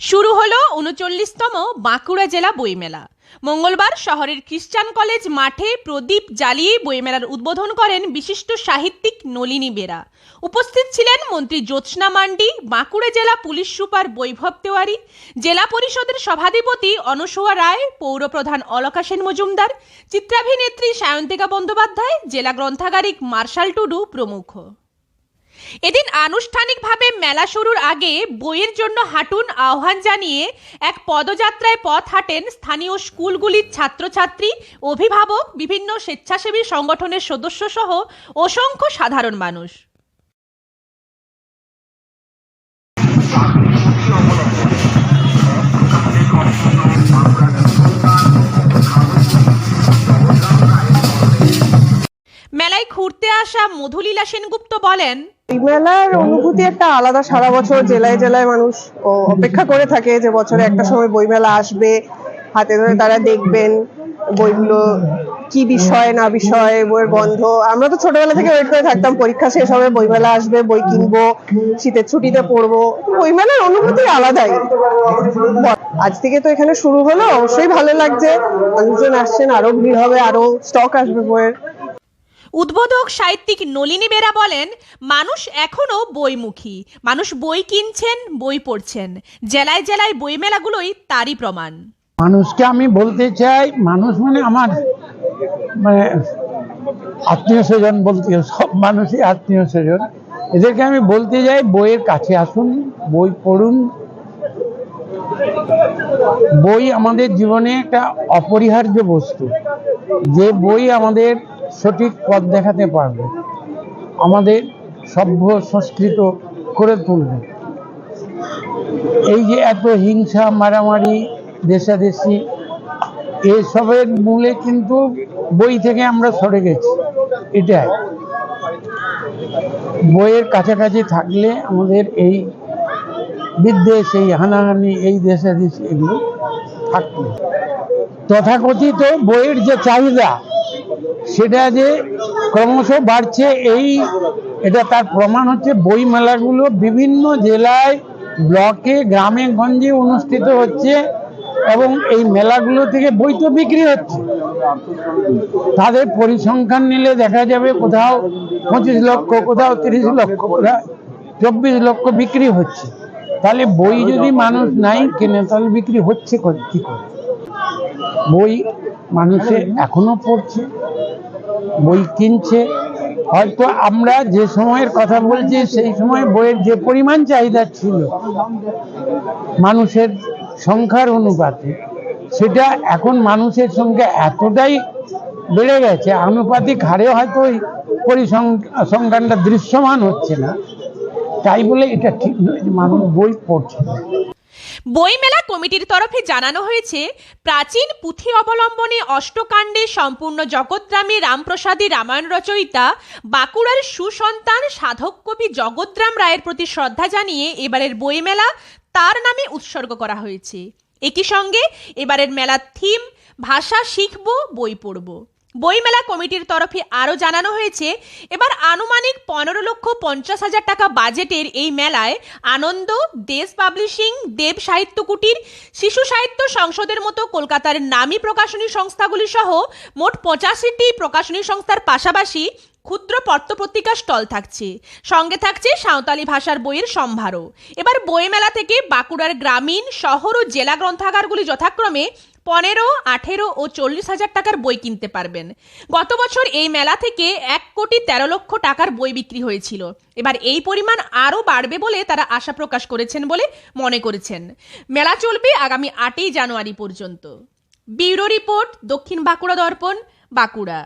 শুরু হলো উনচল্লিশতম বাঁকুড়া জেলা বইমেলা। মঙ্গলবার শহরের খ্রিস্টান কলেজ মাঠে প্রদীপ জ্বালিয়ে বইমেলার উদ্বোধন করেন বিশিষ্ট সাহিত্যিক নলিনী বেরা। উপস্থিত ছিলেন মন্ত্রী জ্যোৎস্না মান্ডি, বাঁকুড়া জেলা পুলিশ সুপার বৈভব তেওয়ারি, জেলা পরিষদের সভাধিপতি অনসুয়া রায় পৌরপ্রধান অলকা সেন মজুমদার, চিত্রাভিনেত্রী সায়ন্তিকা বন্দ্যোপাধ্যায়, জেলা গ্রন্থাগারিক মার্শাল টুডু প্রমুখ। এদিন আনুষ্ঠানিকভাবে মেলা শুরুর আগে বইয়ের জন্য হাঁটুন আহ্বান জানিয়ে এক পদযাত্রায় পথ হাঁটেন স্থানীয় স্কুলগুলির ছাত্রছাত্রী, অভিভাবক, বিভিন্ন স্বেচ্ছাসেবী সংগঠনের সদস্য সহ অসংখ্য সাধারণ মানুষ। মেলায় ঘুরতে আসা মধুলীলা সেনগুপ্ত বলেন এই মেলার অনুভূতি একটা আলাদা সারা বছর জেলায় জেলায় মানুষ অপেক্ষা করে থাকে যে বছরে একটা সময় বইমেলা আসবে, হাতে ধরে তারা দেখবেন বইগুলো কি বিষয়, না বিষয়, বইয়ের গন্ধ। আমরা তো ছোটবেলা থেকে ওয়েট করে থাকতাম, পরীক্ষা শেষ হবে, বইমেলা আসবে, বই কিনবো, শীতের ছুটিতে পড়ব। বইমেলার অনুভূতি আলাদাই। আজ থেকে তো এখানে শুরু হলো, অবশ্যই ভালো লাগছে। মানুষজন আসছেন, আরও ভিড় হবে, আরও স্টক আসবে বইয়ের। উদ্বোধক সাহিত্যিক নলিনী বেরা বলেন, মানুষ এখনও বইমুখী। মানুষ বই কিনছেন, বই পড়ছেন। জেলায় জেলায় বইমেলাগুলোই তারই প্রমাণ। মানুষকে আমি বলতে চাই, মানুষ মানে আমার মানে আত্মীয় স্বজন বলতে, সব মানুষই আত্মীয় স্বজন। এদেরকে আমি বলতে যাই বইয়ের কাছে আসুন, বই পড়ুন। বই আমাদের জীবনে একটা অপরিহার্য বস্তু। যে বই আমাদের সঠিক পথ দেখাতে পারবে। আমাদের সভ্য সংস্কৃত করে তুলবে। এই যে এত হিংসা, মারামারি, দেশাদেশি, এসবের মূলে কিন্তু বই থেকে আমরা সরে গেছি। এটাই। বইয়ের কাছাকাছি থাকলে আমাদের এই বিদ্বেষ, এই হানাহানি, এই দেশাদেশি এগুলো থাকতো তথাকথিত বইয়ের যে চাহিদা সেটা যে ক্রমশ বাড়ছে, এই এটা তার প্রমাণ হচ্ছে বই মেলাগুলো বিভিন্ন জেলায়, ব্লকে, গ্রামে, গঞ্জে অনুষ্ঠিত হচ্ছে এবং এই মেলাগুলো থেকে বই তো বিক্রি হচ্ছে। তাদের পরিসংখ্যান নিলে দেখা যাবে কোথাও পঁচিশ লক্ষ, কোথাও তিরিশ লক্ষ, কোথাও চব্বিশ লক্ষ বিক্রি হচ্ছে। তাহলে বই যদি মানুষ নাই কেনে, তাহলে বিক্রি হচ্ছে কো- করে? বই মানুষে এখনও পড়ছে বই কিনছে। হয়তো আমরা যে সময়ের কথা বলছি সেই সময় বইয়ের যে পরিমাণ চাহিদা ছিল মানুষের সংখ্যার অনুপাতে সেটা এখন মানুষের সংখ্যা এতটাই বেড়ে গেছে আনুপাতিক হারে হয়তো ওই পরিসংখ্যানটা দৃশ্যমান হচ্ছে না। তাই বলে এটা ঠিক নয় যে মানুষ বই পড়ছে না। বইমেলা কমিটির তরফে জানানো হয়েছে, প্রাচীন পুঁথি অবলম্বনে অষ্টকাণ্ডে সম্পূর্ণ জগৎরামী রামপ্রসাদী রামায়ণ রচয়িতা বাঁকুড়ার সুসন্তান সাধক কবি জগৎরাম রায়ের প্রতি শ্রদ্ধা জানিয়ে এবারের বইমেলা তার নামে উৎসর্গ করা হয়েছে। একই সঙ্গে এবারের মেলার থিম ভাষা শিখব, বই পড়ব। বইমেলা কমিটির তরফে আরও জানানো হয়েছে, এবার আনুমানিক পনেরো লক্ষ পঞ্চাশ হাজার টাকা বাজেটের এই মেলায় আনন্দ, দেশ পাবলিশিং, দেব সাহিত্য কুটির, শিশু সাহিত্য সংসদের মতো কলকাতার নামী প্রকাশনী সংস্থাগুলি সহ মোট পঁচাশিটি প্রকাশনী সংস্থার পাশাপাশি ক্ষুদ্র পত্রপত্রিকা স্টল থাকছে। সঙ্গে থাকছে সাঁওতালি ভাষার বইয়ের সম্ভারও। এবার বইমেলা থেকে বাঁকুড়ার গ্রামীণ, শহর ও জেলা গ্রন্থাগারগুলি যথাক্রমে পনেরো, আঠেরো ও চল্লিশ হাজার টাকার বই কিনতে পারবেন। গত বছর এই মেলা থেকে এক কোটি তেরো লক্ষ টাকার বই বিক্রি হয়েছিল। এবার এই পরিমাণ আরও বাড়বে বলে তারা আশা প্রকাশ করেছেন বলে মনে করেছেন। মেলা চলবে আগামী আটই জানুয়ারি পর্যন্ত। ব্যুরো রিপোর্ট, দক্ষিণ বাঁকুড়া দর্পণ, বাঁকুড়া।